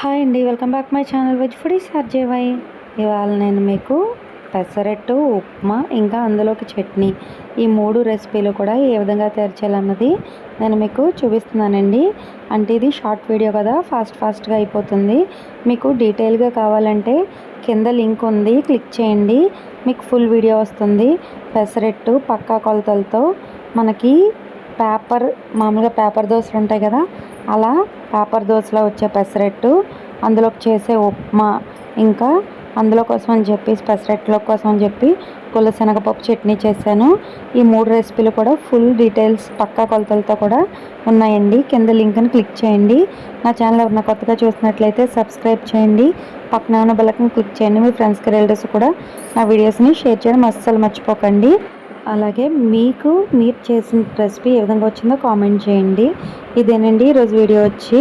Hi అండి welcome back my channel veg foodie సర్జేవై ఇవాళ నేను మీకు పెసరట్టు ఉప్మా ఇంకా అందులోకి చట్నీ ఈ మూడు రెసిపీలు కూడా ఏ విధంగా తయారు చేయాలన్నది నేను మీకు చూపిస్తున్నానండి. అంటే ఇది షార్ట్ వీడియో కదా ఫాస్ట్ ఫాస్ట్గా అయిపోతుంది. మీకు డీటెయిల్గా కావాలంటే కింద లింక్ ఉంది క్లిక్ చేయండి. మీకు ఫుల్ వీడియో వస్తుంది. పెసరట్టు పక్కా కొలతలతో మనకి పేపర్ మామూలుగా పేపర్ దోశలు ఉంటాయి కదా అలా పేపర్ దోశలో వచ్చే పెసరట్టు అందులోకి చేసే ఉప్మా ఇంకా అందులో కోసం అని చెప్పి పెసరట్లో కోసం అని చెప్పి పులసెనగపప్పు చట్నీ చేశాను. ఈ మూడు రెసిపీలు కూడా ఫుల్ డీటెయిల్స్ పక్కా కొలతలతో కూడా ఉన్నాయండి. కింద లింక్ని క్లిక్ చేయండి. నా ఛానల్ ఎవరైనా కొత్తగా చూసినట్లయితే సబ్స్క్రైబ్ చేయండి. పక్కన ఉన్న బెల్లకని క్లిక్ చేయండి. మీ ఫ్రెండ్స్కి రిలేటివ్స్ కూడా నా వీడియోస్ని షేర్ చేయడం అస్సలు మర్చిపోకండి. అలాగే మీకు మీరు చేసిన రెసిపీ ఏ విధంగా వచ్చిందో కామెంట్ చేయండి. ఇదేనండి ఈరోజు వీడియో వచ్చి.